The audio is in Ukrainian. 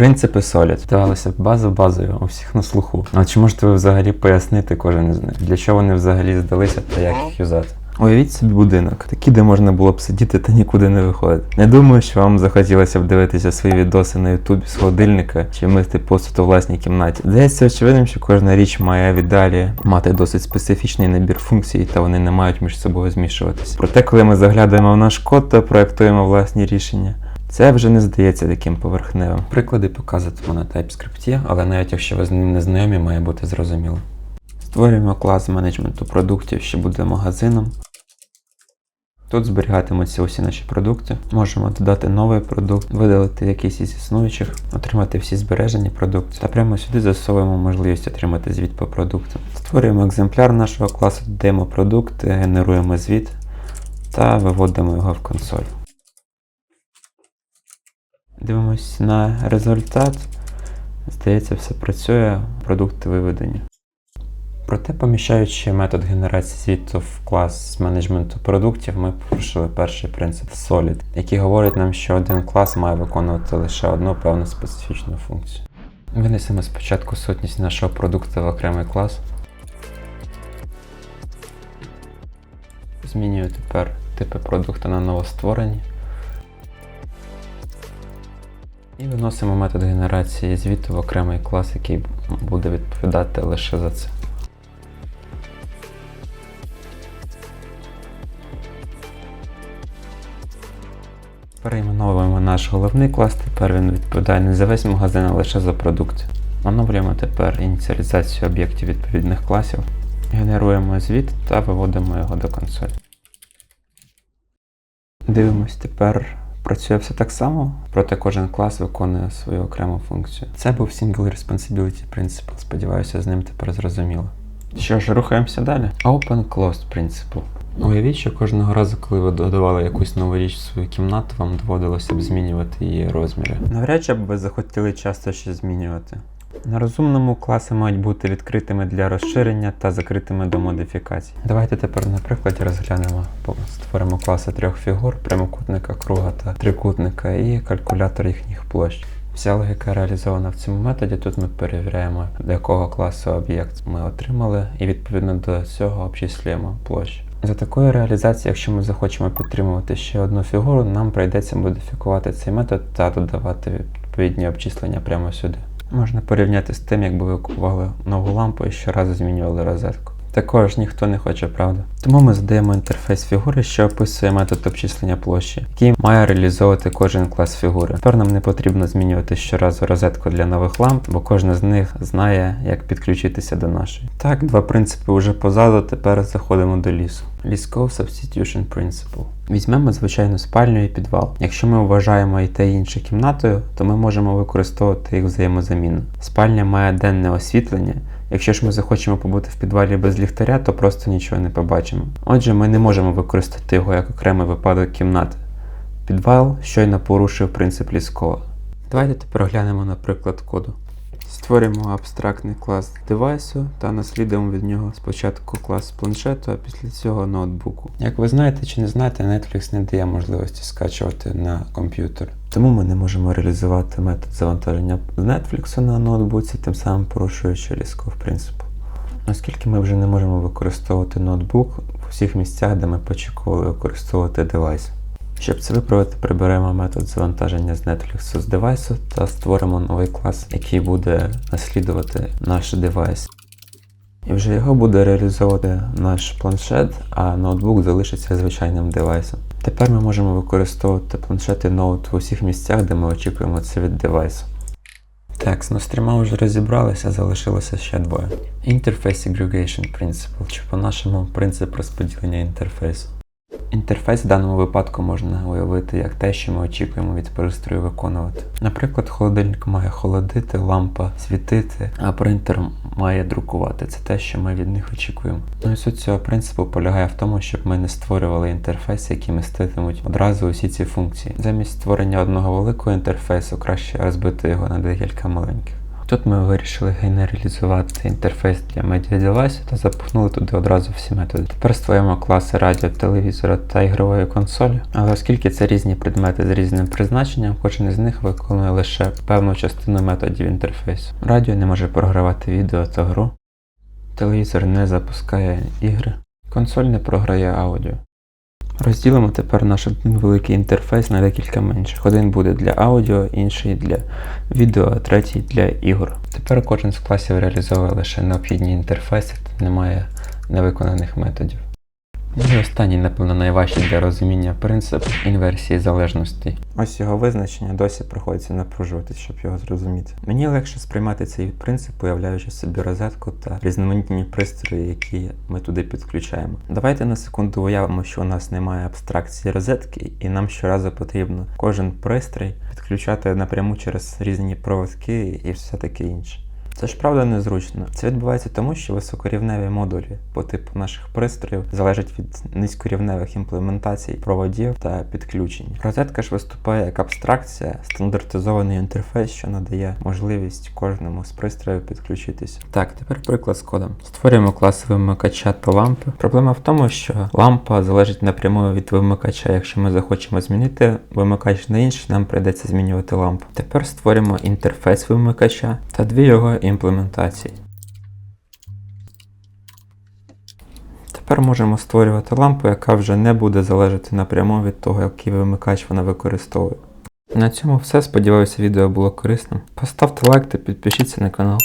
Принципи Solid. Здавалося база базою у всіх на слуху. А чи можете ви взагалі пояснити кожен із них? Для чого вони взагалі здалися та як їх юзати? Уявіть собі будинок, такий, де можна було б сидіти та нікуди не виходити. Не думаю, що вам захотілося б дивитися свої відоси на Ютубі з холодильника чи мити посуд у власній кімнаті. Здається очевидним, що кожна річ має в ідеалі мати досить специфічний набір функцій, та вони не мають між собою змішуватися. Проте, коли ми заглядаємо в наш код та проектуємо власні рішення. Це вже не здається таким поверхневим. Приклади показуватиму на TypeScript, але навіть якщо ви з ним не знайомі, має бути зрозуміло. Створюємо клас менеджменту продуктів, що буде магазином. Тут зберігатимуться усі наші продукти. Можемо додати новий продукт, видалити якийсь із існуючих, отримати всі збережені продукти. Та прямо сюди засовуємо можливість отримати звіт по продуктам. Створюємо екземпляр нашого класу, додаємо продукти, генеруємо звіт та виводимо його в консоль. Дивимось на результат. Здається, все працює, продукти виведені. Проте, поміщаючи метод генерації звіту в клас з менеджменту продуктів, ми порушили перший принцип Solid, який говорить нам, що один клас має виконувати лише одну певну специфічну функцію. Винесемо спочатку сутність нашого продукту в окремий клас. Змінюю тепер типи продукту на новостворені. І виносимо метод генерації звіту в окремий клас, який буде відповідати лише за це. Перейменовуємо наш головний клас, тепер він відповідає не за весь магазин, а лише за продукти. Оновлюємо тепер ініціалізацію об'єктів відповідних класів, генеруємо звіт та виводимо його до консолі. Дивимось, тепер працює все так само, проте кожен клас виконує свою окрему функцію. Це був Single Responsibility Principle. Сподіваюся, з ним тепер зрозуміло. Що ж, рухаємося далі. Open Closed Principle. Уявіть, що кожного разу, коли ви додавали якусь нову річ в свою кімнату, вам доводилося б змінювати її розміри. Навряд чи б ви захотіли часто щось змінювати. На розумному класи мають бути відкритими для розширення та закритими до модифікацій. Давайте тепер на прикладі розглянемо. Створимо класи трьох фігур, прямокутника, круга та трикутника і калькулятор їхніх площ. Вся логіка реалізована в цьому методі. Тут ми перевіряємо, до якого класу об'єкт ми отримали, і відповідно до цього обчислюємо площу. За такою реалізацією, якщо ми захочемо підтримувати ще одну фігуру, нам прийдеться модифікувати цей метод та додавати відповідні обчислення прямо сюди. Можна порівняти з тим, якби ви купували нову лампу і щоразу змінювали розетку. Також ніхто не хоче, правда? Тому ми задаємо інтерфейс фігури, що описує метод обчислення площі, який має реалізовувати кожен клас фігури. Тепер нам не потрібно змінювати щоразу розетку для нових ламп, бо кожна з них знає, як підключитися до нашої. Так, два принципи вже позаду, тепер заходимо до лісу. Лісково Substitution Principle. Візьмемо звичайну спальню і підвал. Якщо ми вважаємо і те і інше кімнатою, то ми можемо використовувати їх взаємозамінно. Спальня має денне освітлення. Якщо ж ми захочемо побути в підвалі без ліхтаря, то просто нічого не побачимо. Отже, ми не можемо використати його як окремий випадок кімнати. Підвал щойно порушив принцип ліскова. Давайте тепер глянемо на приклад коду. Створимо абстрактний клас девайсу та наслідуємо від нього спочатку клас планшету, а після цього ноутбуку. Як ви знаєте чи не знаєте, Netflix не дає можливості скачувати на комп'ютер. Тому ми не можемо реалізувати метод завантаження з Netflix на ноутбуці, тим самим порушуючи лісков принципу. Оскільки ми вже не можемо використовувати ноутбук в усіх місцях, де ми почекували використовувати девайс. Щоб це виправити, приберемо метод завантаження з Netflix з девайсу та створимо новий клас, який буде наслідувати наш девайс. І вже його буде реалізовувати наш планшет, а ноутбук залишиться звичайним девайсом. Тепер ми можемо використовувати планшет і ноут в усіх місцях, де ми очікуємо це від девайсу. Так, з стріма вже розібралися, залишилося ще двоє. Interface Segregation Principle, чи по-нашому принцип розподілення інтерфейсу. Інтерфейс в даному випадку можна уявити як те, що ми очікуємо від пристрою виконувати. Наприклад, холодильник має холодити, лампа світити, а принтер має друкувати. Це те, що ми від них очікуємо. Ну і суть цього принципу полягає в тому, щоб ми не створювали інтерфейси, які міститимуть одразу усі ці функції. Замість створення одного великого інтерфейсу краще розбити його на декілька маленьких. Тут ми вирішили генералізувати інтерфейс для медіадевайсу та запихнули туди одразу всі методи. Тепер створюємо класи радіо, телевізора та ігрової консолі. Але оскільки це різні предмети з різним призначенням, кожен із них виконує лише певну частину методів інтерфейсу. Радіо не може програвати відео та гру. Телевізор не запускає ігри. Консоль не програє аудіо. Розділимо тепер наш один великий інтерфейс на декілька менших. Один буде для аудіо, інший для відео, а третій для ігор. Тепер кожен з класів реалізовує лише необхідні інтерфейси та немає невиконаних методів. І останній, напевно, найважчий для розуміння принцип інверсії залежностей. Ось його визначення досі приходиться напружувати, щоб його зрозуміти. Мені легше сприймати цей принцип, уявляючи собі розетку та різноманітні пристрої, які ми туди підключаємо. Давайте на секунду уявимо, що у нас немає абстракції розетки, і нам щоразу потрібно кожен пристрій підключати напряму через різні проводки і все таке інше. Це ж правда незручно. Це відбувається тому, що високорівневі модулі по типу наших пристроїв залежать від низькорівневих імплементацій проводів та підключень. Розетка ж виступає як абстракція, стандартизований інтерфейс, що надає можливість кожному з пристроїв підключитися. Так, тепер приклад з кодом. Створюємо клас вимикача та лампи. Проблема в тому, що лампа залежить напряму від вимикача. Якщо ми захочемо змінити вимикач на інший, нам прийдеться змінювати лампу. Тепер створимо інтерфейс вимикача та дві його імплементації. Тепер можемо створювати лампу, яка вже не буде залежати напряму від того, який вимикач вона використовує. На цьому все. Сподіваюся, відео було корисним. Поставте лайк та підпишіться на канал.